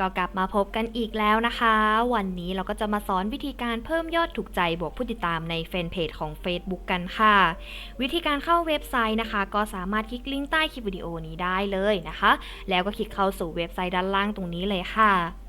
ก็กลับมาพบกันอีกแล้วนะคะ วันนี้เราก็จะมาสอนวิธีการเพิ่มยอดถูกใจบวกผู้ติดตามในแฟนเพจของ Facebook กันค่ะ วิธีการเข้าเว็บไซต์นะคะ ก็สามารถคลิกลิงก์ใต้คลิปวิดีโอนี้ได้เลยนะคะ แล้วก็คลิกเข้าสู่เว็บไซต์ด้านล่างตรงนี้เลยค่ะ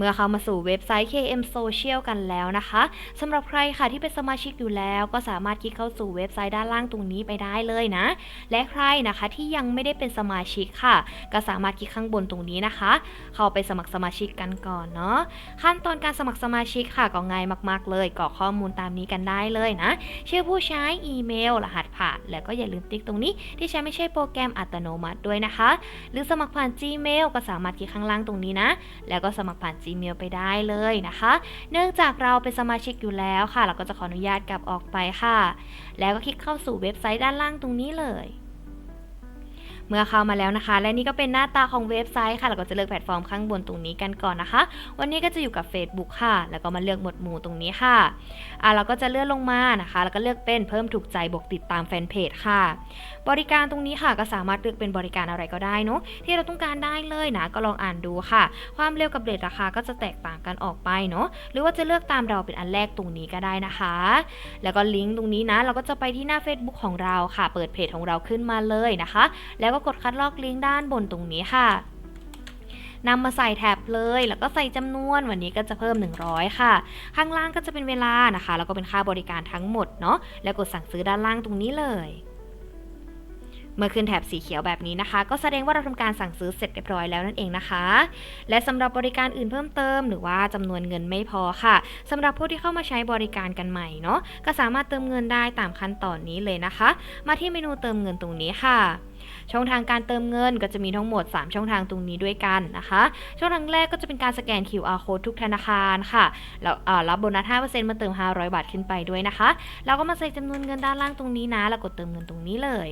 เมื่อเข้ามาสู่เว็บไซต์ KM Social กันแล้วนะคะสำหรับใครค่ะที่เป็นสมาชิกอยู่แล้ว ก็สามารถคลิกเข้าสู่เว็บไซต์ด้านล่างตรงนี้ไปได้เลยนะ และใครนะคะที่ยังไม่ได้เป็นสมาชิกค่ะ ก็สามารถคลิกข้างบนตรงนี้นะคะ เข้าไปสมัครสมาชิกกันก่อนเนาะขั้นตอนการสมัครสมาชิกค่ะก็ง่ายมากๆ เลยกรอกข้อมูลตามนี้กันได้เลยนะชื่อผู้ใช้อีเมล รหัสผ่าน แล้วก็อย่าลืมติ๊กตรงนี้ที่ใช้ไม่ใช่โปรแกรมอัตโนมัติด้วยนะคะ หรือสมัครผ่าน Gmail ก็สามารถคลิกข้างล่างตรงนี้นะ แล้วก็สมัครผ่าน Gmail ไปได้เลยนะคะ เนื่องจากเราเป็นสมาชิกอยู่แล้วค่ะ เราก็จะขออนุญาตกลับออกไปค่ะ แล้วก็คลิกเข้าสู่เว็บไซต์ด้านล่างตรงนี้เลย เมื่อเข้ามาแล้วนะคะ และนี่ก็เป็นหน้าตาของเว็บไซต์ค่ะเราก็จะเลือกแพลตฟอร์มข้างบนตรงนี้กันก่อนนะคะ วันนี้ก็จะอยู่กับ Facebook ค่ะ แล้วก็มาเลือกหมวดหมู่ตรงนี้ค่ะอะเราก็จะเลื่อนลงมานะคะ แล้วก็เลือกเป็นเพิ่มถูกใจบวกติดตามแฟนเพจค่ะ บริการตรงนี้ค่ะก็สามารถเลือกเป็นบริการอะไรก็ได้เนาะที่เราต้องการได้เลยนะก็ลองอ่านดูค่ะ ความเร็วกับเรทราคาก็จะแตกต่างกันออกไปเนาะหรือว่าจะเลือกตามเราเป็นอันแรกตรงนี้ก็ได้นะคะ แล้วก็ลิงก์ตรงนี้นะ เราก็จะไปที่หน้า Facebook ของเราค่ะ เปิดเพจของเราขึ้นมาเลยนะคะ แล้วก็กดคัดลอกลิงก์ด้านบนตรงนี้ค่ะนำมาใส่แท็บเลย แล้วก็ใส่จำนวนวันนี้ก็จะเพิ่ม 100 ค่ะ ข้างล่างก็จะเป็นเวลานะคะ แล้วก็เป็นค่าบริการทั้งหมดเนาะแล้วกดสั่งซื้อด้านล่างตรงนี้เลย เมื่อขึ้นแถบสีเขียวแบบนี้นะคะ ก็แสดงว่าเราทำการสั่งซื้อเสร็จเรียบร้อยแล้วนั่นเองนะคะ และสำหรับบริการอื่นเพิ่มเติม หรือว่าจำนวนเงินไม่พอค่ะสำหรับผู้ที่เข้ามาใช้บริการกันใหม่เนาะก็สามารถเติมเงินได้ตามขั้นตอนนี้เลยนะคะ มาที่เมนูเติมเงินตรงนี้ค่ะช่องทางการเติมเงินก็จะมีทั้งหมด 3 ช่องทางตรงนี้ด้วยกันนะคะ ช่องทางแรกก็จะเป็นการสแกน QR code ทุกธนาคารค่ะ แล้วรับโบนัส 5%มาเติม 500 บาทขึ้นไปด้วยนะคะ แล้วก็มาใส่จำนวนเงินด้านล่างตรงนี้นะ แล้วกดเติมเงินตรงนี้เลย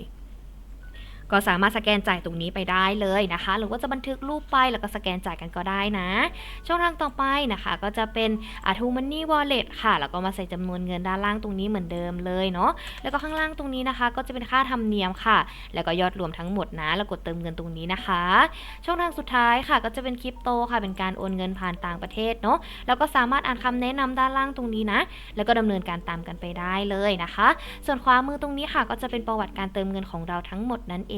ก็สามารถสแกนจ่ายตรงนี้ไปได้เลยนะคะ หรือว่าจะบันทึกรูปไปแล้วก็สแกนจ่ายกันก็ได้นะ ช่องทางต่อไปนะคะก็จะเป็นอาทูมันนี่วอลเล็ตค่ะ แล้วก็มาใส่จำนวนเงินด้านล่างตรงนี้เหมือนเดิมเลยเนาะแล้วก็ข้างล่างตรงนี้นะคะ ก็จะเป็นค่าธรรมเนียมค่ะ แล้วก็ยอดรวมทั้งหมดนะแล้วกดเติมเงินตรงนี้นะคะ ช่องทางสุดท้ายค่ะ ก็จะเป็นคริปโตค่ะเป็นการโอนเงินผ่านต่างประเทศเนาะแล้วก็สามารถอ่านคำแนะนำด้านล่างตรงนี้นะ แล้วก็ดำเนินการตามกันไปได้เลยนะคะ ส่วนขวามือตรงนี้ค่ะ ก็จะเป็นประวัติการเติมเงินของเราทั้งหมดนั่นเอง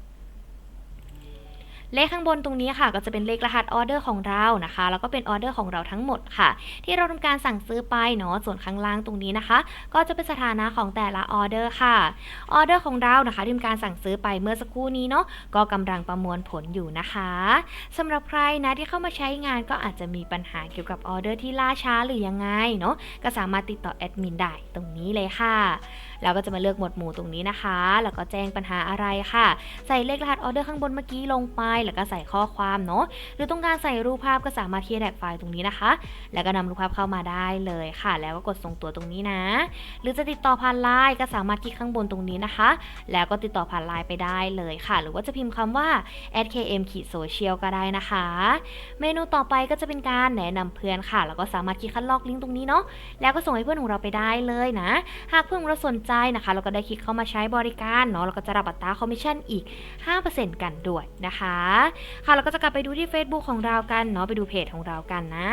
เลขข้างบนตรงนี้ค่ะ ก็จะเป็นเลขรหัสออเดอร์ของเรานะคะ แล้วก็เป็นออเดอร์ของเราทั้งหมดค่ะ ที่เราทำการสั่งซื้อไปเนาะส่วนข้างล่างตรงนี้นะคะ ก็จะเป็นสถานะของแต่ละออเดอร์ค่ะออเดอร์ของเรานะคะที่ทำการสั่งซื้อไปเมื่อสักครู่นี้เนาะก็กำลังประมวลผลอยู่นะคะสำหรับใครนะที่เข้ามาใช้งานก็อาจจะมีปัญหาเกี่ยวกับออเดอร์ที่ล่าช้าหรือยังไงเนาะก็สามารถติดต่อแอดมินได้ตรงนี้เลยค่ะ เราก็จะมาเลือกหมวดหมู่ตรงนี้นะคะ แล้วก็แจ้งปัญหาอะไรค่ะ ใส่เลขรหัสออเดอร์ข้างบนเมื่อกี้ลงไป แล้วก็ใส่ข้อความเนาะ หรือต้องการใส่รูปภาพก็สามารถเคลียร์แท็กไฟล์ตรงนี้นะคะ แล้วก็นำรูปภาพเข้ามาได้เลยค่ะ แล้วก็กดส่งตัวตรงนี้นะ หรือจะติดต่อผ่านไลน์ก็สามารถคลิกข้างบนตรงนี้นะคะ แล้วก็ติดต่อผ่านไลน์ไปได้เลยค่ะ หรือว่าจะพิมพ์คำว่า @km ขีดโซเชียลก็ได้นะคะ เมนูต่อไปก็จะเป็นการแนะนำเพื่อนค่ะ แล้วก็สามารถคลิกคัดลอกลิงก์ตรงนี้เนาะ แล้วก็ส่งให้เพื่อนของเราไปได้เลยนะ หากเพื่อนของเราสนใจนะคะเราก็ได้คลิกเข้ามาใช้บริการเนาะเราก็จะรับอัตราคอมมิชชั่นอีก 5%กันด้วยนะคะ ค่ะเราก็จะกลับไปดูที่ Facebook ของเรากันเนาะไปดูเพจของเรากันนะ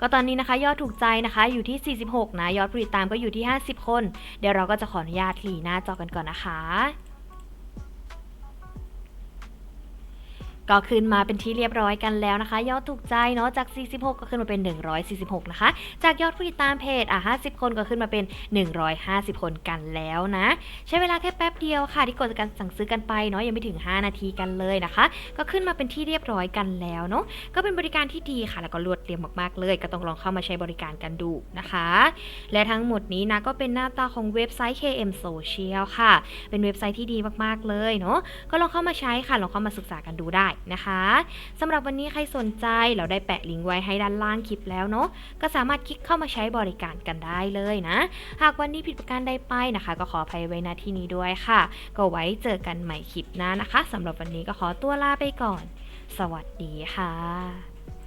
ก็ตอนนี้นะคะยอดถูกใจนะคะอยู่ที่ 46 นะ ยอดผู้ติดตามก็อยู่ที่ 50 คน เดี๋ยวเราก็จะขออนุญาตหลีหน้าจอกันก่อนนะคะ ก็ขึ้นมาเป็นที่เรียบร้อยกันแล้วนะคะ ยอดถูกใจเนาะจาก 46 ก็ขึ้นมาเป็น 146 นะคะ จากยอดผู้ติดตามเพจอะ50 คนก็ขึ้นมาเป็น 150 คนกันแล้วนะ ใช้เวลาแค่แป๊บเดียวค่ะ ที่กดการสั่งซื้อกันไปเนาะยังไม่ถึง 5 นาทีกันเลยนะคะ ก็ขึ้นมาเป็นที่เรียบร้อยกันแล้วเนาะก็เป็นบริการที่ดีค่ะ แล้วก็รวดเร็วมากๆเลย ก็ต้องลองเข้ามาใช้บริการกันดูนะคะ และทั้งหมดนี้นะก็เป็นหน้าตาของเว็บไซต์ KM Social ค่ะ เป็นเว็บไซต์ที่ดีมากๆเลยเนาะก็ลองเข้ามาใช้ค่ะลองเข้ามาศึกษากันดูได้นะคะสำหรับวันนี้ใครสนใจเราได้แปะลิงก์ไว้ให้ด้านล่างคลิปแล้วเนาะก็สามารถคลิกเข้ามาใช้บริการกันได้เลยนะ หากวันนี้ผิดประการใดไปนะคะ ก็ขออภัยไว้ณที่นี้ด้วยค่ะ ก็ไว้เจอกันใหม่คลิปหน้านะคะสำหรับวันนี้ก็ขอตัวลาไปก่อน สวัสดีค่ะ